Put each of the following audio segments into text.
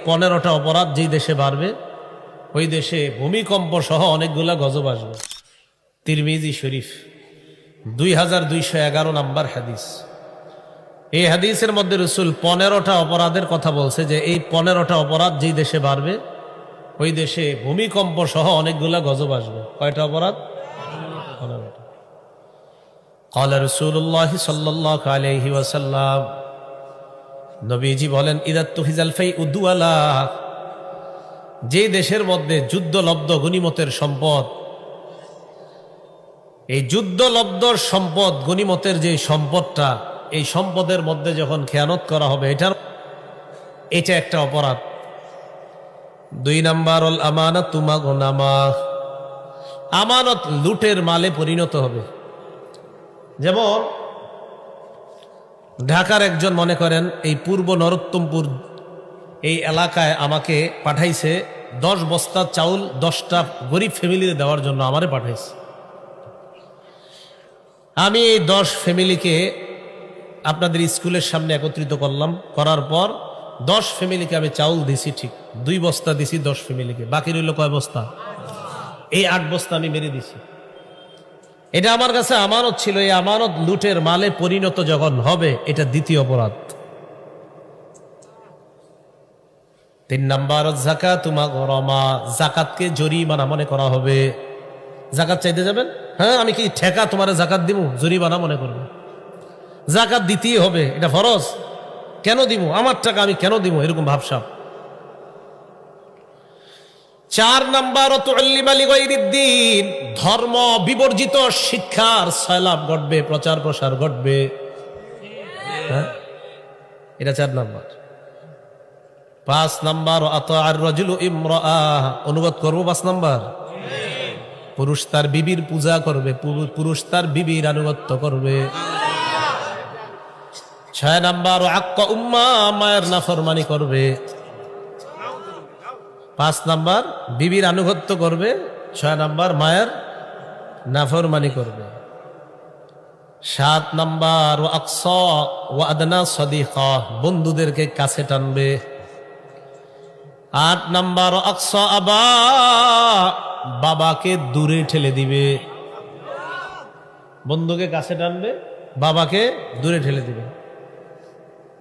পনেরোটা অপরাধ যেই দেশে বাড়বে ওই দেশে ভূমিকম্প সহ অনেকগুলা গজব আসবে তিরমিজি শরীফ দুই হাজার দুইশো এগারো নাম্বার হাদিস এই হাদিসের মধ্যে রসুল পনেরোটা অপরাধের কথা বলছে যে এই পনেরোটা অপরাধ যেই দেশে বাড়বে ওই দেশে ভূমিকম্প সহ অনেকগুলা গজব আসবে কয়টা অপরাধ পনেরোটা قال رسول الله صلى الله عليه وسلم নবীজি বলেন ইদাত্তুহিজাল ফাই উদ্দুয়ালা যে দেশের মধ্যে যুদ্ধলব্ধ গনিমতের সম্পদ, এই যুদ্ধলব্ধ সম্পদ গনিমতের যে সম্পদটা, এই সম্পদের মধ্যে যখন খেয়ানত করা হবে, এটার, এটা একটা অপরাধ। দুই নাম্বার, অল আমানত তুমা গোনামা আমানত লুটের মালে পরিণত হবে। যেমন ঢাকার একজন মনে করেন, এই পূর্ব নরোত্তমপুর, এই এলাকায় আমাকে পাঠাইছে দশ বস্তা চাউল, দশটা গরিব ফ্যামিলিতে দেওয়ার জন্য আমারে পাঠাইছে। আমি এই দশ ফ্যামিলিকে আপনাদের স্কুলের সামনে একত্রিত করলাম। করার পর দশ ফ্যামিলিকে আমি চাউল দিছি ঠিক, দুই বস্তা দিছি দশ ফ্যামিলিকে। বাকি রইল কয় বস্তা? এই আট বস্তা আমি মেরে দিছি। এটা আমার কাছে আমানত ছিল, এই আমানত লুটের মালে পরিণত যখন হবে, এটা দ্বিতীয় অপরাধ। তিন নাম্বার জাকাত তোমা গরমা জাকাতকে জরিমানা মনে করা হবে। জাকাত চাইতে যাবেন? হ্যাঁ আমি কি ঠেকা তোমার জাকাত দিব? জরিমানা মনে করব। জাকাত দিতেই হবে, এটা ফরজ। কেন দিব? আমার টাকা আমি কেন দিব? এরকম ভাবসাব। চার নাম্বার দিন ধর্ম বিবর্জিত, শিক্ষার সয়লাভ ঘটবে, প্রচার প্রসার ঘটবে। হ্যাঁ? এটা চার নাম্বার। পাঁচ নাম্বার অনুবাদ করব পাঁচ নাম্বার? পুরুষ তার বিবির পূজা করবে পুরুষ তার বিবির আনুগত্য করবে। ছয় নাম্বার, আক্কা উম্মা মায়ের নাফরমানি করবে। পাঁচ নাম্বার, বিবির আনুগত্য করবে, ছয় নাম্বার, মায়ের নাফরমানি করবে। সাত নাম্বার ও আকস ও আদনা সদিক, বন্ধুদেরকে কাছে টানবে। আট নাম্বার আকস আবা, বাবাকে দূরে ঠেলে দিবে। বন্ধুকে কাছে টানবে, বাবাকে দূরে ঠেলে দিবে।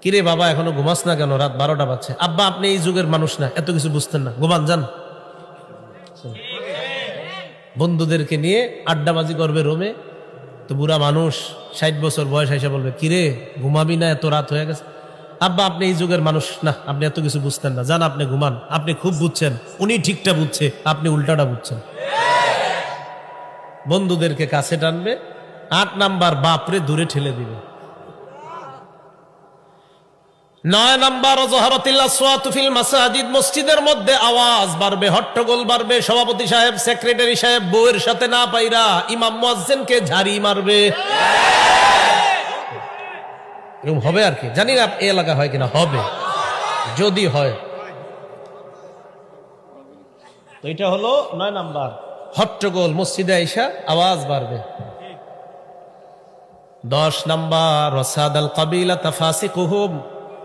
কিরে বাবা, এখনও ঘুমাস না কেন? রাত বারোটা বাজছে। আব্বা, আপনি এই যুগের মানুষ না, এত কিছু বুঝতেন না। ঘুমান, যান। বন্ধুদেরকে নিয়ে আড্ডাবাজি করবে রোমে। তো বুড়া মানুষ ষাট বছর বয়স এসে বলবে, কিরে, ঘুমাবি না? এত রাত হয়ে গেছে। আব্বা, আপনি এই যুগের মানুষ না, আপনি এত কিছু বুঝতেন না। যান, আপনি ঘুমান। আপনি খুব বুঝছেন। উনি ঠিকটা বুঝছে, আপনি উল্টাটা বুঝছেন। বন্ধুদেরকে কাছে টানবে, আট নাম্বার বাপরে দূরে ঠেলে দিবে। নয় নাম্বার সোয়াতুফিল মাসাজিদ, মসজিদের মধ্যে আওয়াজ বাড়বে, হট্টগোল বাড়বে, সভাপতি সাহেব, সেক্রেটারি সাহেব বউয়ের সাথে না পাইরা ইমাম মুয়াজ্জিনকে ঝাড়ি মারবে। এরকম হবে আর কি? জানি না এই এলাকা হয় কিনা, হবে। যদি হয়। তো এটা হলো নয় নাম্বার। হট্টগোল, মসজিদে আইসা আওয়াজ বাড়বে। দশ নাম্বার রসাদ আল কাবিলা তাফাসি কুহুম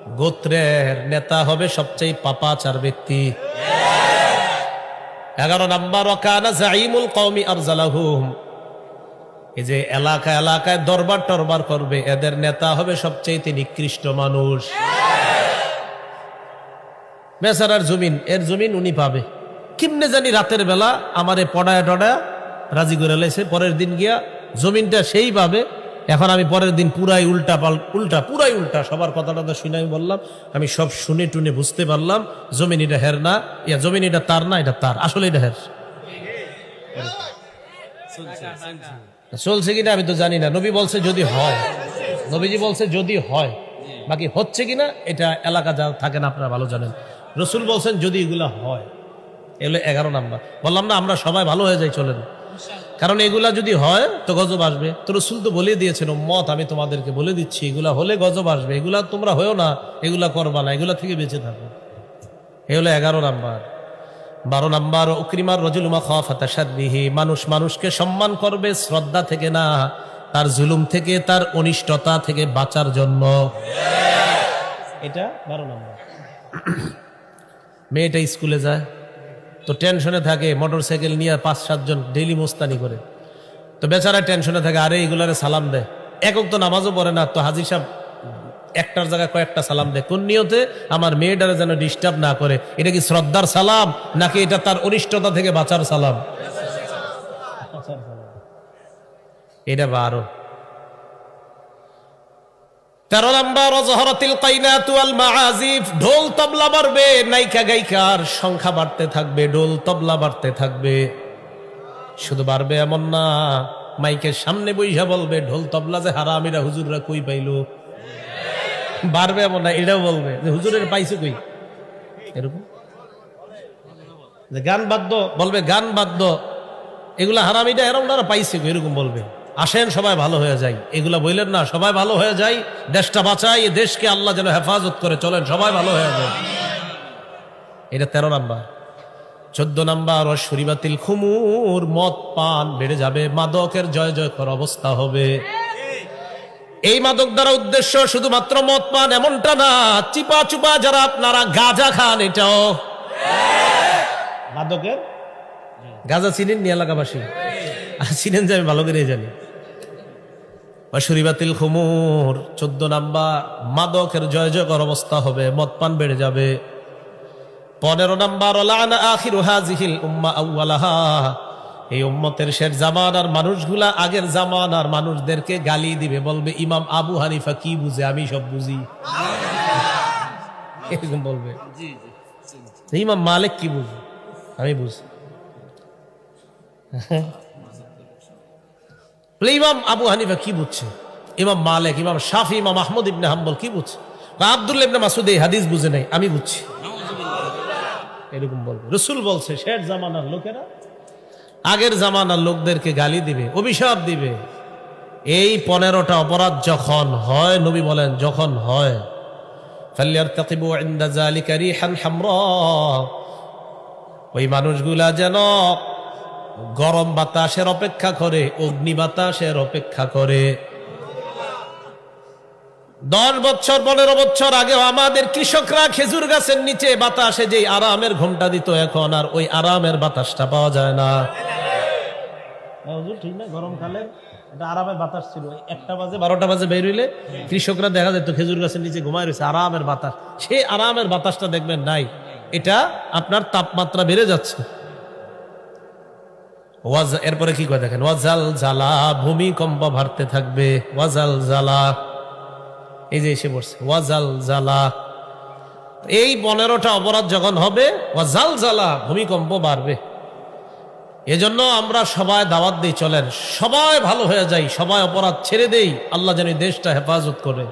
গোত্রের নেতা হবে সবচেয়ে পাপাচার ব্যক্তি। এগারো নাম্বার ওকানা জাইমুল আরজালাহুম। এই যে এলাকা এলাকায় দরবার টরবার করবে, এদের নেতা হবে সবচেয়ে নিকৃষ্ট মানুষ। বেচারার জমিন, এর জমিন উনি পাবে। কিমনে জানি রাতের বেলা আমারে পড়ায় টড়ায় রাজি করে পরের দিন গিয়া জমিনটা সেই পাবে। এখন আমি পরের দিন পুরাই উল্টা পাল, উল্টা, পুরাই উল্টা, সবার কথাটা তো শুনে আমি বললাম, আমি সব শুনে টুনে বুঝতে পারলাম, জমিন এটা হের না, ইয়া জমিন এটা তার না, এটা তার আসলে এটা হের। চলছে কিনা আমি তো জানি না, নবী বলছে যদি হয়, নবীজি বলছে যদি হয়, বাকি হচ্ছে কিনা, এটা এলাকা যা থাকেন আপনারা ভালো জানেন। রসুল বলছেন যদি এগুলা হয়, এগুলো এগারো নাম্বার। বললাম না, আমরা সবাই ভালো হয়ে যাই, চলেন। কারণ এগুলা যদি হয়, তো গজব আসবে। তো রসুল তো বলে দিয়েছেন মত আমি তোমাদেরকে বলে দিচ্ছি, এগুলা হলে গজব আসবে। এগুলা তোমরা হয়েও না, এগুলা করবা না, এগুলা থেকে বেঁচে থাকো। এ হলো এগারো নাম্বার। বারো নাম্বার, উকরিমার রজুলুমা খাফাতাসাদিহি মানুষ মানুষকে সম্মান করবে শ্রদ্ধা থেকে না, তার জুলুম থেকে, তার অনিষ্টতা থেকে বাঁচার জন্য। এটা বারো নাম্বার। মেয়েটা স্কুলে যায়। তো টেনশনে থাকে মোটর সাইকেল নিয়ে পাঁচ সাতজন ডেইলি মোস্তানি করে। তো বেচারা টেনশনে থাকে, আরে এগুলারে সালাম দেয় একক তো নামাজও পড়ে না, তো হাজির সাহেব একটার জায়গায় কয়েকটা সালাম দেয়। কোন নিয়তে? আমার মেয়েটারে যেন ডিস্টার্ব না করে। এটা কি শ্রদ্ধার সালাম, নাকি এটা তার অনিষ্টতা থেকে বাঁচার সালাম? এটা বারো। তেরো নম্বর, অজহরতিল কাইনাতু আল মাআজিফ, ঢোল তবলা বাড়বে, নায়িকা গায়িকার সংখ্যা বাড়তে থাকবে, ঢোল তবলা বাড়তে থাকবে। শুধু বাড়বে এমন না, মাইকের সামনে বইসা বলবে, ঢোল তবলা যে হারামিরা হুজুররা কই পাইলো? বাড়বে এমন না, এটাও বলবে, যে হুজুরের পাইছে কই? এরকম। যে গান বাদ্য, বলবে গান বাদ্য, এগুলা হারামিটা এরকম না পাইছে এরকম বলবে। আসেন, সবাই ভালো হয়ে যায় এগুলা বললেন না, সবাই ভালো হয়ে যায় দেশটা বাঁচাই দেশকে আল্লাহ যেন হেফাজত করে চলেন, সবাই ভালো হয়ে যায় এটা তেরো নাম্বার। চোদ্দ নাম্বার অশরিবাতিল খুমুর, মদ পান বেড়ে যাবে, মাদকের জয় জয়কর অবস্থা হবে। এই মাদক দ্বারা উদ্দেশ্য শুধুমাত্র মদ পান এমনটা না, চিপা চুপা যারা আপনারা গাজা খান এটাও। মাদকের? গাজা চিনেন এলাকাবাসী? চিনেন যে আমি ভালো করে জানি। অশরিবাতিল খুমুর চোদ্দ নাম্বার মাদকের জয় জয়কর অবস্থা হবে মদ পান বেড়ে যাবে। পনেরো নাম্বার লানা আখিরু হাজিহিল উম্মা আউয়ালাহা এই উম্মতের শেষ জামানার মানুষগুলা আগের জামানার মানুষদেরকে গালি দিবে বলবে ইমাম আবু হানিফা কি বুঝে? আমি সব বুঝি। এরকম বলবে। ইমাম মালিক কি বুঝে? আমি বুঝি। ইমাম আবু হানিফা কি বুঝছে? ইমাম মালিক, ইমাম শাফি, ইমাম আহমদ ইবনে হাম্বল কি বুঝছে? আব্দুল ইবনে মাসুদ এই হাদিস বুঝে নাই, আমি বুঝছি। এরকম বলবে। রসুল বলছে, শেষ জামানার লোকেরা আগের জামানার লোকদেরকে গালি দিবে, অভিশাপ দিবে। এই পনেরোটা অপরাধ যখন হয়, নবী বলেন, যখন হয় ওই মানুষগুলা যেন গরম বাতাসের অপেক্ষা করে, অগ্নি বাতাসের অপেক্ষা করে। দশ বছর, পনেরো বছর আগেও আমাদের কৃষকরা খেজুর গাছের নিচে বাতাসে যে আরামের ঘুমটা দিত, এখন আর ওই আরামের বাতাসটা পাওয়া যায় না। ঠিক না? গরমকালে আরামের বাতাস ছিল। একটা বাজে বারোটা বাজে বের হইলে কৃষকরা দেখা যেত খেজুর গাছের নিচে ঘুমায় রয়েছে আরামের বাতাস। সেই আরামের বাতাসটা দেখবেন নাই, এটা আপনার তাপমাত্রা বেড়ে যাচ্ছে। ওয়াজ, এরপরে কি করে দেখেন? ওয়াজাল জ্বালা ভূমিকম্প ভারতে থাকবে। ওয়াজাল জ্বালা এই যে এসে পড়ছে, ওয়াজাল জ্বালা এই পনেরোটা অপরাধ যখন হবে, ওয়াজাল জ্বালা ভূমিকম্প বাড়বে। এজন্য আমরা সবাই দাওয়াত দিই, চলেন। সবাই ভালো হয়ে যাই, সবাই অপরাধ ছেড়ে দেই। আল্লাহ যেন দেশটা হেফাজত করে।